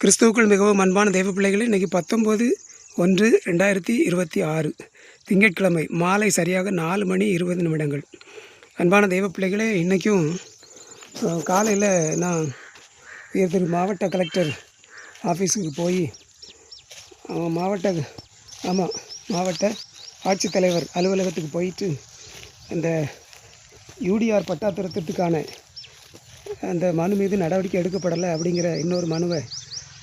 கிறிஸ்துவுக்குள் மிகவும் அன்பான தெய்வ பிள்ளைகளை இன்றைக்கி பத்தொம்போது ஒன்று ரெண்டாயிரத்தி இருபத்தி ஆறு திங்கட்கிழமை மாலை சரியாக நாலு மணி இருபது நிமிடங்கள். அன்பான தெய்வ பிள்ளைகளே இன்றைக்கும் காலையில் நான் திரு மாவட்ட கலெக்டர் ஆஃபீஸுக்கு போய் மாவட்ட ஆமாம் மாவட்ட ஆட்சித்தலைவர் அலுவலகத்துக்கு போயிட்டு அந்த யூடிஆர் பட்டா திருத்தத்துக்கான அந்த மனு மீது நடவடிக்கை எடுக்கப்படலை அப்படிங்கிற இன்னொரு மனுவை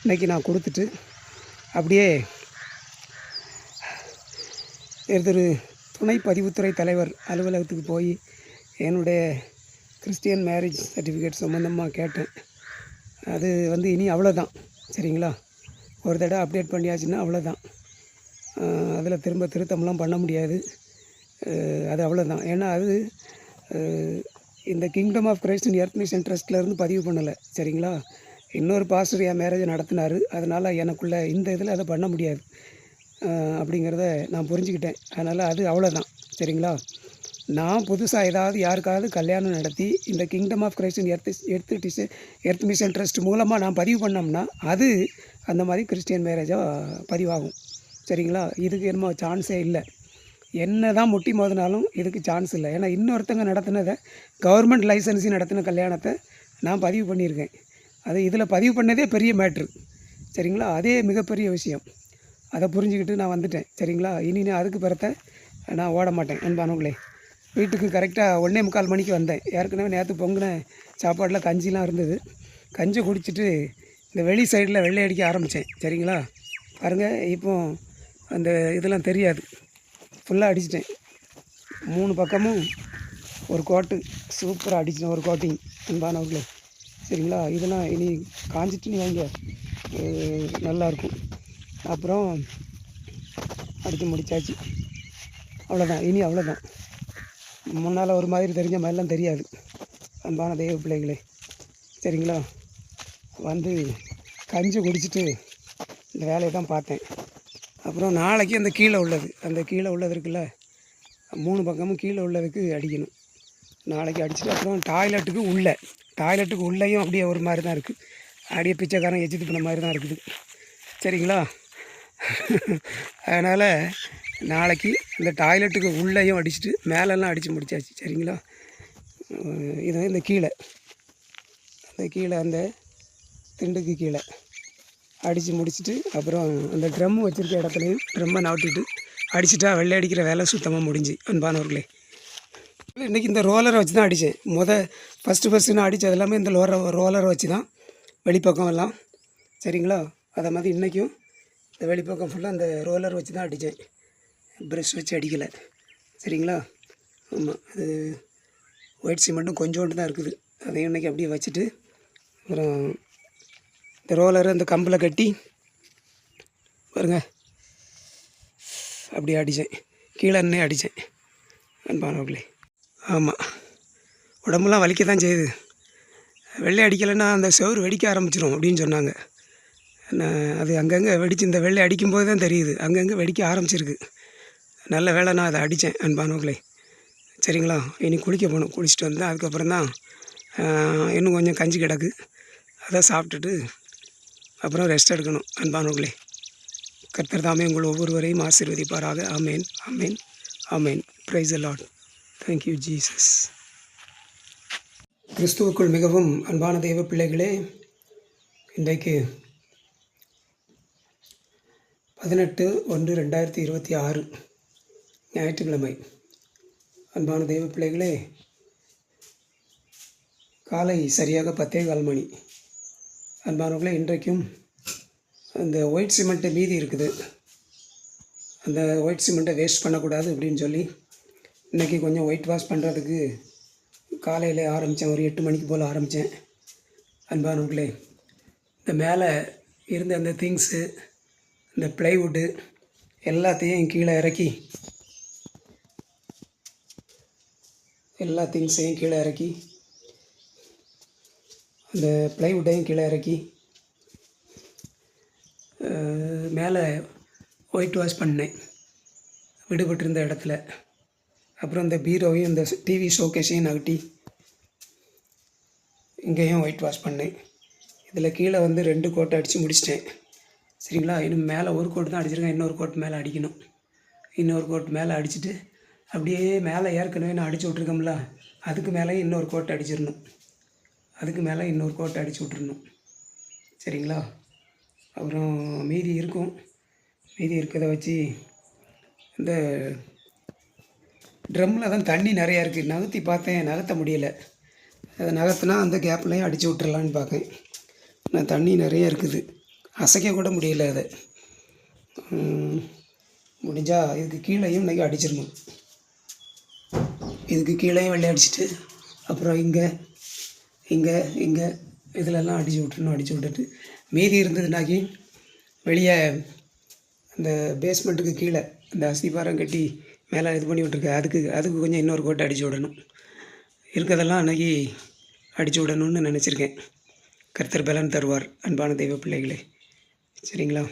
இன்றைக்கி நான் கொடுத்துட்டு அப்படியே திரு துணை பதிவுத்துறை தலைவர் அலுவலகத்துக்கு போய் என்னுடைய கிறிஸ்டியன் மேரேஜ் சர்டிஃபிகேட் சம்மந்தமாக கேட்டேன். அது வந்து இனி அவ்வளோதான் சரிங்களா? ஒரு தடவை அப்டேட் பண்ணியாச்சுன்னா அவ்வளோதான். அதில் திரும்ப திருத்தம்லாம் பண்ண முடியாது. அது அவ்வளோதான். ஏன்னா அது இந்த kingdom of Christ and earth mission ட்ரஸ்ட்லேருந்து பதிவு பண்ணலை சரிங்களா? இன்னொரு பாஸ்டர் என் மேரேஜை நடத்தினார். அதனால் எனக்குள்ள இந்த இதில் அதை பண்ண முடியாது. அப்படிங்கிறத நான் புரிஞ்சுக்கிட்டேன். அதனால் அது அவ்வளோதான் சரிங்களா? நான் புதுசாக ஏதாவது யாருக்காவது கல்யாணம் நடத்தி இந்த kingdom of Christine earth earth this earth mission trust மூலமாக நான் பதிவு பண்ணோம்னா அது அந்த மாதிரி கிறிஸ்டியன் மேரேஜாக பதிவாகும். சரிங்களா? இதுக்கு என்னமோ சான்ஸே இல்லை. என்ன தான் முட்டி மோதினாலும் இதுக்கு சான்ஸ் இல்லை. ஏன்னா இன்னொருத்தங்க நடத்தினதை கவர்மெண்ட் லைசன்ஸையும் நடத்தின கல்யாணத்தை நான் பதிவு பண்ணியிருக்கேன். அது இதில் பதிவு பண்ணதே பெரிய மேட்ரு சரிங்களா? அதே மிகப்பெரிய விஷயம். அதை புரிஞ்சுக்கிட்டு நான் வந்துட்டேன். சரிங்களா? இனி நான் அதுக்கு பிறத்த நான் ஓட மாட்டேன் அன்பானவங்களே வீட்டுக்கு கரெக்டாக ஒன்றே முக்கால் மணிக்கு வந்தேன். ஏற்கனவே நேற்று பொங்கின சாப்பாடில் கஞ்சிலாம் இருந்தது. கஞ்சி குடிச்சிட்டு இந்த வெளி சைடில் வெள்ளை அடிக்க ஆரம்பித்தேன் சரிங்களா? பாருங்கள் இப்போ அந்த இதெல்லாம் தெரியாது. ஃபுல்லாக அடிச்சிட்டேன். மூணு பக்கமும் ஒரு கோட்டு சூப்பராக அடிச்சிட்டேன் ஒரு கோட்டிங் அன்பானவர்களே. சரிங்களா? இதெல்லாம் இனி காஞ்சிட்டு நீ வாங்க. நல்லாயிருக்கும் அப்புறம் அடுத்து முடிச்சாச்சு. அவ்வளோதான் இனி அவ்வளோதான் முன்னால் ஒரு மாதிரி தெரிஞ்ச மாதிரிலாம் தெரியாது. அன்பான தெய்வ பிள்ளைகளே. சரிங்களா? வந்து கஞ்சி குடிச்சிட்டு இந்த வேலையை தான் பார்த்தேன். அப்புறம் நாளைக்கு அந்த கீழே உள்ளது. அந்த கீழே உள்ளது இருக்குல்ல? மூணு பக்கமும் கீழே உள்ளதுக்கு அடிக்கணும். நாளைக்கு அடிச்சுட்டு அப்புறம் டாய்லெட்டுக்கு உள்ளே. டாய்லெட்டுக்கு உள்ளேயும் அப்படியே ஒரு மாதிரி தான் இருக்குது அப்படியே பிச்சைக்காரன் எச்சு பண்ண மாதிரி தான் இருக்குது. சரிங்களா? அதனால் நாளைக்கு இந்த டாய்லெட்டுக்கு உள்ளேயும் அடிச்சுட்டு மேலெல்லாம் அடித்து முடிச்சாச்சு. சரிங்களா? இது இந்த கீழே. அந்த கீழே அந்த திண்டுக்கு கீழே. அடித்து முடிச்சுட்டு அப்புறம் அந்த ட்ரம் வச்சுருக்க இடத்துலையும் ட்ரம்மை நவுட்டிட்டு அடிச்சிட்டா வெள்ளை அடிக்கிற வேலை சுத்தமாக முடிஞ்சு அன்பானவர்களே. இன்றைக்கி இந்த ரோலரை வச்சு தான் அடித்தேன் முத ஃபஸ்ட்டு ஃபஸ்ட்டு நான் அடித்தது எல்லாமே இந்த லோர ரோலரை வச்சு தான் வெளிப்பக்கம் எல்லாம். சரிங்களா? அதை மாதிரி இன்றைக்கும் இந்த வெளிப்பக்கம் ஃபுல்லாக அந்த ரோலர் வச்சு தான் அடித்தேன் ப்ரெஷ் வச்சு அடிக்கலை. சரிங்களா? ஆமாம் அது ஒயிட் சிமெண்ட்டும் கொஞ்சோண்டு தான் இருக்குது. அதையும் இன்றைக்கி அப்படியே வச்சுட்டு அப்புறம் இந்த ரோலரை அந்த கம்பில் கட்டி பாருங்க. அப்படியே அடித்தேன் கீழே நின்னே அடித்தேன் அன்பானவர்களே. ஆமாம் உடம்புலாம் வலிக்க தான் செய்யுது. வெள்ளை அடிக்கலைன்னா அந்த செவரு வெடிக்க ஆரம்பிச்சிடும் அப்படின்னு சொன்னாங்க. அது அங்கங்கே வெடிச்சு இந்த வெள்ளை அடிக்கும்போது தான் தெரியுது. அங்கங்கே வெடிக்க ஆரம்பிச்சிருக்கு. நல்ல வேளை நான் அதை அடித்தேன் அன்பானவர்களே சரிங்களா? இனி குளிக்க போகணும். குளிச்சுட்டு வந்தேன். அதுக்கப்புறம் தான் இன்னும் கொஞ்சம் கஞ்சி கிடக்கு. அதை சாப்பிட்டுட்டு அப்புறம் ரெஸ்ட் எடுக்கணும் அன்பானவர்களே கர்த்தர் தாமே உங்கள் ஒவ்வொருவரையும் ஆசீர்வதிப்பாராக. Amen amen amen praise a lot thank you Jesus கிறிஸ்துவுக்குள் மிகவும் அன்பான தெய்வ பிள்ளைகளே இன்றைக்கு பதினெட்டு ஒன்று ரெண்டாயிரத்தி இருபத்தி ஆறு ஞாயிற்றுக்கிழமை. அன்பான தெய்வ பிள்ளைகளே காலை சரியாக பத்தே கால் மணி. அன்பானவர்களே இன்றைக்கும் அந்த ஒயிட் சிமெண்ட்டு மீதி இருக்குது. அந்த ஒயிட் சிமெண்ட்டை வேஸ்ட் பண்ணக்கூடாது அப்படின்னு சொல்லி இன்றைக்கி கொஞ்சம் ஒயிட் வாஷ் பண்ணுறதுக்கு காலையில் ஆரம்பித்தேன் ஒரு எட்டு மணிக்கு போல் ஆரம்பித்தேன் அன்பானவர்களே இந்த மேலே இருந்த அந்த திங்ஸு இந்த ப்ளைவுட்டு எல்லாத்தையும் கீழே இறக்கி எல்லா திங்ஸையும் கீழே இறக்கி அந்த ப்ளைவுட்டையும் கீழே இறக்கி மேலே ஒயிட் வாஷ் பண்ணேன். விடுபட்டிருந்த இடத்துல. அப்புறம் இந்த பீரோவையும் இந்த டிவி ஷோகேஸையும் நகட்டி இங்கேயும் ஒயிட் வாஷ் பண்ணேன். இதில் கீழே வந்து ரெண்டு கோட்டை அடித்து முடிச்சிட்டேன். சரிங்களா? இன்னும் மேலே ஒரு கோட்டு தான் அடிச்சிருக்கேன். இன்னொரு கோட் மேலே அடிக்கணும். இன்னொரு கோட் மேலே அடிச்சுட்டு அப்படியே மேலே ஏற்கனவே நான் அடிச்சு விட்ருக்கோம்ல அதுக்கு மேலே இன்னொரு கோட்டை அடிச்சிடணும். அதுக்கு மேலே இன்னொரு கோட்டை அடிச்சு விட்றணும் சரிங்களா? அப்புறம் மீதி இருக்கும். மீதி இருக்கிறத வச்சு இந்த ட்ரம்மில் தான் தண்ணி நிறையா இருக்குது நகர்த்தி பார்த்தேன் நகர்த்த முடியலை. அதை நகர்த்தினா அந்த கேப்லையும் அடித்து விட்டுறலான்னு பார்க்கேன். நான் தண்ணி நிறைய இருக்குது. அசைக்க கூட முடியல அதை. முடிஞ்சால் இதுக்கு கீழேயும் இன்றைக்கி அடிச்சிடணும். இதுக்கு கீழேயும் வெள்ளை அடிச்சுட்டு அப்புறம் இங்கே இங்கே இங்கே இதிலெல்லாம் அடித்து விட்டுணும் அடித்து விட்டுட்டு. மீதி இருந்ததுனாக்கி வெளியே அந்த பேஸ்மெண்ட்டுக்கு கீழே அந்த அஸ்திபாரம் கட்டி மேலே இது பண்ணி விட்ருக்கேன் அதுக்கு அதுக்கு கொஞ்சம் இன்னொரு கோட்டை அடித்து விடணும். இருக்கிறதெல்லாம் அன்னைக்கு அடித்து விடணும்னு நினச்சிருக்கேன். கர்த்தர் பலன் தருவார் அன்பான தெய்வ பிள்ளைகளே. சரிங்களா?